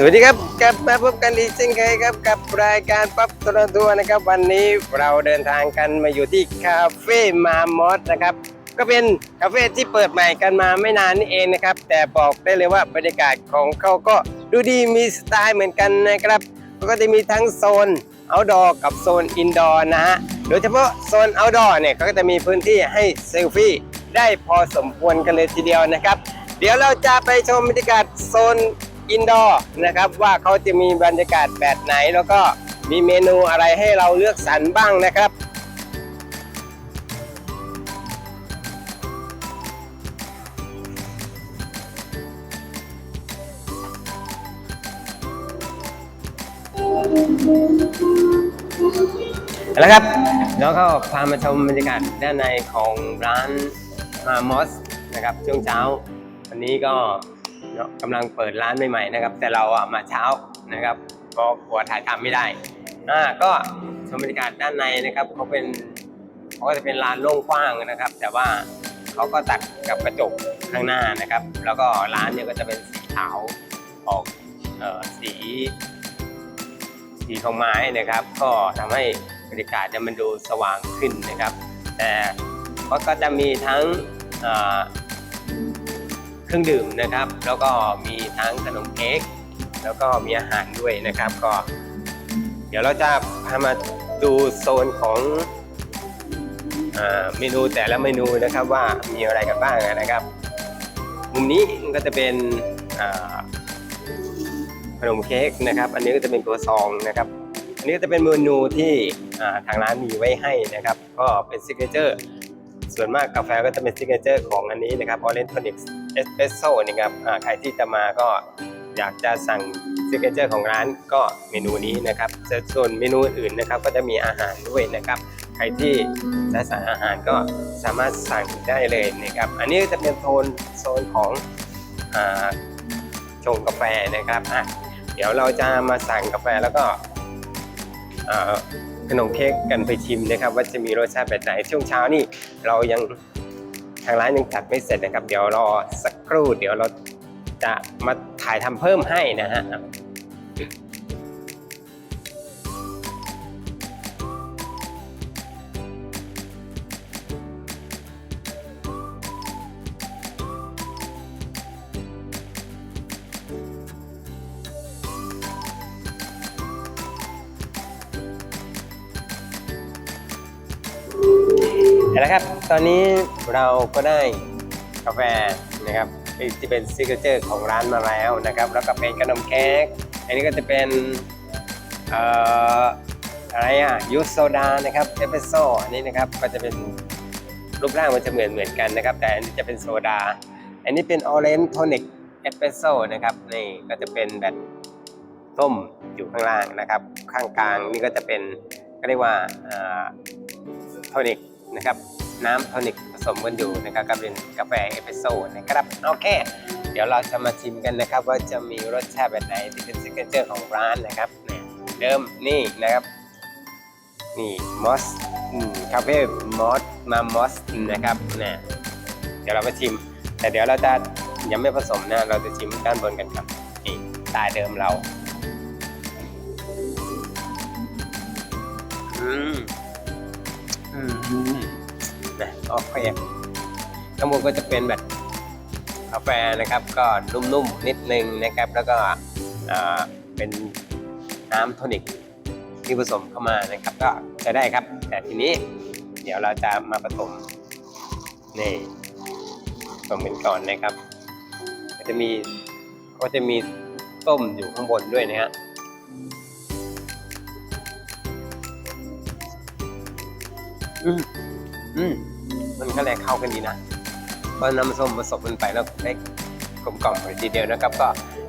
สวัสดีครับกลับมาพบกันอีกเช่นเคยครับกับรายการปั๊บตรทัวนะครับ วันนี้เราเดินทางกันมาอยู่ที่คาเฟ่มามอสนะครับ ก็เป็นคาเฟ่ที่เปิดใหม่กันมาไม่นานนี่เองนะครับ แต่บอกได้เลยว่าบรรยากาศของเขาก็ดูดีมีสไตล์เหมือนกันนะครับก็จะมีทั้งโซน outdoor กับโซน indoor นะฮะโดยเฉพาะโซน outdoor เนี่ยเขาก็จะมีพื้นที่ให้เซลฟี่ได้พอสมควรกันเลยทีเดียวนะครับ เดี๋ยวเราจะไปชมบรรยากาศโซน อินดอร์นะครับว่าเขาจะมีบรรยากาศแบบไหน แล้วก็มีเมนูอะไรให้เราเลือกสรรบ้างนะครับแล้วครับ แล้วก็พามาชมบรรยากาศด้านในของร้านมามอสนะครับช่วงเช้า วันนี้ก็ เนาะกำลังเปิดร้านใหม่ๆนะครับ แต่เราอะมาเช้านะครับก็กลัวถ่ายทำไม่ได้อ่าก็ชมบรรยากาศด้านในนะครับเขาเป็นเขาก็จะเป็นลานโล่งกว้างนะครับ แต่ว่าเขาก็ตัดกับกระจกข้างหน้านะครับ แล้วก็ร้านเนี่ยก็จะเป็นสีขาวออกเอ่อสีสีของไม้นะครับ ก็ทำให้บรรยากาศเนี่ยมันดูสว่างขึ้นนะครับ แต่ก็ก็จะมีทั้ง เครื่องดื่มนะครับ แล้วก็มีทั้งขนมเค้กแล้วก็มีอาหารด้วยนะครับก็ เดี๋ยวเราจะพามาดูโซนของเมนูแต่ละเมนูนะครับว่ามีอะไรกันบ้างนะครับ มุมนี้ก็จะเป็นขนมเค้กนะครับ อันนี้ก็จะเป็นตัวซองนะครับ อันนี้ก็จะเป็นเมนูที่ทางร้านมีไว้ให้นะครับ ก็เป็นซิกเนเจอร์ ส่วนมากกาแฟก็จะเป็นซิกเนเจอร์ของอันนี้นะครับ Orange Tonic Espresso นะครับใครที่จะมาก็อยากจะสั่งซิกเนเจอร์ของร้านก็เมนูนี้นะครับส่วนเมนูอื่นนะครับก็จะมีอาหารด้วยนะครับ ใครที่จะสั่งอาหารก็สามารถสั่งได้เลยนะครับ อันนี้จะเป็นโซนโซนของอชงกาแฟนะครับอะเดี๋ยวเราจะมาสั่งกาแฟแล้วก็ ขนมเค้กกันไปชิมนะครับ ว่าจะมีรสชาติแบบไหนช่วงเช้านี่เรายังทางร้านยังจัดไม่เสร็จนะครับ เดี๋ยวรอสักครู่ เดี๋ยวเราจะมาถ่ายทำเพิ่มให้นะฮะ เอาละครับ ตอนนี้เราก็ได้กาแฟนะครับที่เป็นซิกเนเจอร์ของร้านมาแล้วนะครับ แล้วก็เป็นขนมเค้กอันนี้ก็จะเป็นเอ่ออะไรอะยูสโซดานะครับเอสเปรสโซ่อันนี้นะครับก็จะเป็นรูปร่างมันจะเหมือนเหมือนกันนะครับ แต่อันนี้จะเป็นโซดา อันนี้เป็นออเรนจ์โทนิกเอสเปรสโซ่นะครับนี่ก็จะเป็นแบบส้มอยู่ข้างล่างนะครับ ข้างกลางนี่ก็จะเป็นก็เรียกว่าโทนิก นะครับน้ำโทนิกผสมกันอยู่นะครับก็เป็นกาแฟเอสเปรสโซ่นะครับโอเค เดี๋ยวเราจะมาชิมกันนะครับ ว่าจะมีรสชาติแบบไหนที่เป็นซิกเนเจอร์ของร้านนะครับเดิมนี่นะครับนี่มอสคาเฟ่มอสมามอสนะครับเนี่ยเดี๋ยวเรามาชิม แต่เดี๋ยวเราจะยังไม่ผสมนะ เราจะชิมด้านบนกันครับนี่ตล์เดิมเรา อืม อืมนะโอเคข้างบนก็จะเป็นแบบกาแฟนะครับ ก็นุ่มๆนิดนึงนะครับ แล้วก็เป็นน้ำโทนิกที่ผสมเข้ามานะครับ ก็จะได้ครับ แต่ทีนี้เดี๋ยวเราจะมาผสมนี่ผสมกันก่อนนะครับ ก็จะมีก็จะมีต้มอยู่ข้างบนด้วยนะฮะ อืมอืมมันก็เลยเข้ากันดีนะเพราะน้ำส้มผสมกันไปแล้วได้กลมกล่อมเลยทีเดียวนะครับ ก็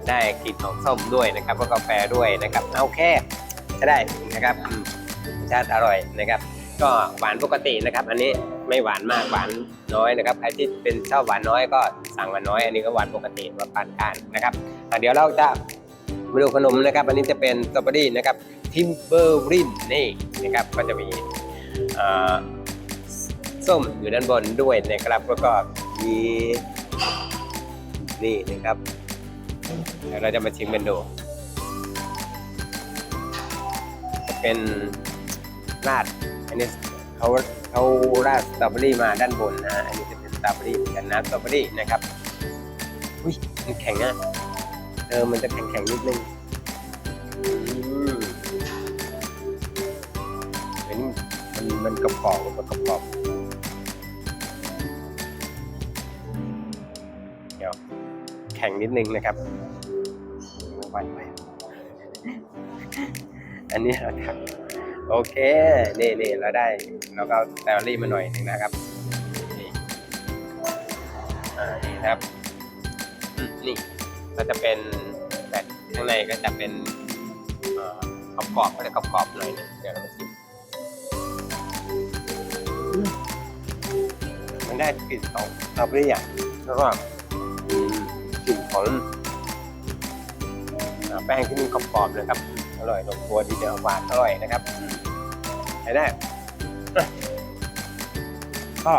ได้กลิ่นของส้มด้วยนะครับแล้วก็กาแฟด้วยนะครับเอาแค่จะได้นะครับรสชาติอร่อยนะครับ ก็หวานปกตินะครับ อันนี้ไม่หวานมากหวานน้อยนะครับใครที่เป็นชอบหวานน้อยก็สั่งหวานน้อย อันนี้ก็หวานปกติหวาปานกลางนะครับอะเดี๋ยวเราจะมาดูขนมนะครับ อันนี้จะเป็นสตรอเบอรี่นะครับทิมเบอร์รินนี่นะครับก็จะมี ส้มอยู่ด้านบนด้วยนะครับแล้วก็มีนี่นะครับเดี๋ยวเราจะมาชิมกันดูเป็นราดอันนี้เขาเขาราดสตรอเบอรี่มาด้านบนนะอันนี้จะเป็นสตรอเบอรี่เหมือนกันนะสตรอเบอรี่นะครับอุ้ยมันแข็งอะเออมันจะแข็งแข็งนิดนึง มันมันกรอบกรอบๆมันกรอบกรอบๆเดี๋ยวแข็งนิดนึงนะครับวันไปอันนี้เราทำโอเคนี่นี่เราได้เราก็เอาแซลลี่มาหน่อยหนึงนะครับนี่อ่านี่ครับนี่ก็จะเป็นแบบข้างในก็จะเป็นกรอบๆก็จะกรอบๆหน่อยนึงเดี๋ยวเรามาชิม ได้กลิ่นของสตรอเบอรี่อะแล้วก็อืมกลิ่นของแป้งที่มันกรอบๆเลยครับ อร่อยลงตัวดีเดียวหวานอร่อยนะครับใช้ได้ชอะก็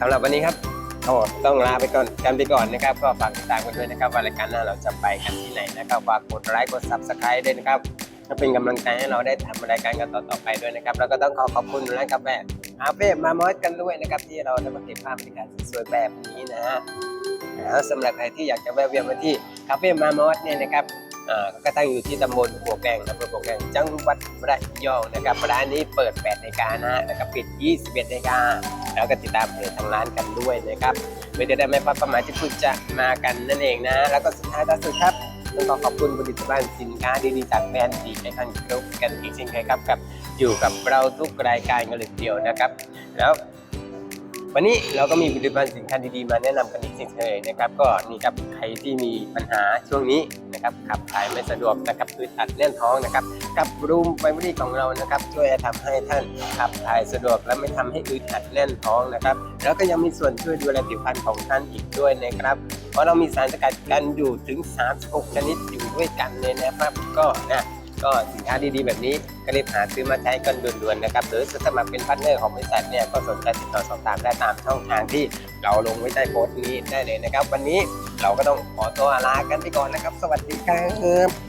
สำหรับวันนี้ครับต้องลาไปก่อนกันไปก่อนนะครับ ก็ฝากติดตามกันด้วยนะครับว่ารายการหน้าเราจะไปกันที่ไหนนะครับฝากกดไลค์กด subscribe ด้วยนะครับถ้าเป็นกำลังใจให้เราได้ทำรายการกันต่อๆไปด้วยนะครับ แล้วก็ต้องขอขอบคุณร้านกาแฟ อาเฟ่มามอสกันด้วยนะครับที่เราได้มาเก็บภาพบรรยากาศสวยๆแบบนี้นะฮะแล้วสำหรับใครที่อยากจะแวะเวียนมาที่คาเฟ่มามอสเนี่ยนะครับก็ตั้งอยู่ที่ตำบลหัวแกงอำเภอหัวแกงจังหวัดระยองนะครับร้านนี้เปิด 8นาฬิกานะแล้วก็ปิด 21นาฬิกาแล้วก็ติดตามเพจทางร้านกันด้วยนะครับเพื่อจะได้ไม่พลาดป้าหมายที่คุณจะมากันนั่นเองนะ แล้วก็สุดท้ายท้าสุดครับ ต้องขอขอบคุณผลิตภัณฑ์สินค้าดีๆจากแบรนด์ดีในคันครบกันอีกเช่นเคยครับกับอยู่กับเราทุกรายการกันเลยทีเดียวนะครับแล้ววันนี้เราก็มีผลิตภัณฑ์สินค้าดีๆมาแนะนำกันอีกเช่นเคยนะครับก็นี่ครับใครที่มีปัญหาช่วงนี้นะครับขับถ่ายไม่สะดวกนะครับอึดอัดแน่นท้องนะครับกับรูมไฟบรี่ของเรานะครับช่วยทำให้ท่านขับถ่ายสะดวกและไม่ทำให้อึดอัดแน่นท้องนะครับ แล้วก็ยังมีส่วนช่วยดูแลผิวพรรณของท่านอีกด้วยนะครับ เพราะเรามีสารสกัดกันอยู่ถึง 36 ชนิดอยู่ด้วยกันเลยนะครับ ก็นะก็สินค้าดีๆ แบบนี้ก็รีบหาซื้อมาใช้กันด่วนๆนะครับหรือสมัครเป็นพาร์ทเนอร์ของบริษัทเนี่ยก็สนใจติดต่อสอบถามได้ตามช่องทางที่เราลงไว้ใต้โพสต์นี้ได้เลยนะครับ วันนี้เราก็ต้องขอตัวลากันไปก่อนนะครับ สวัสดีครับ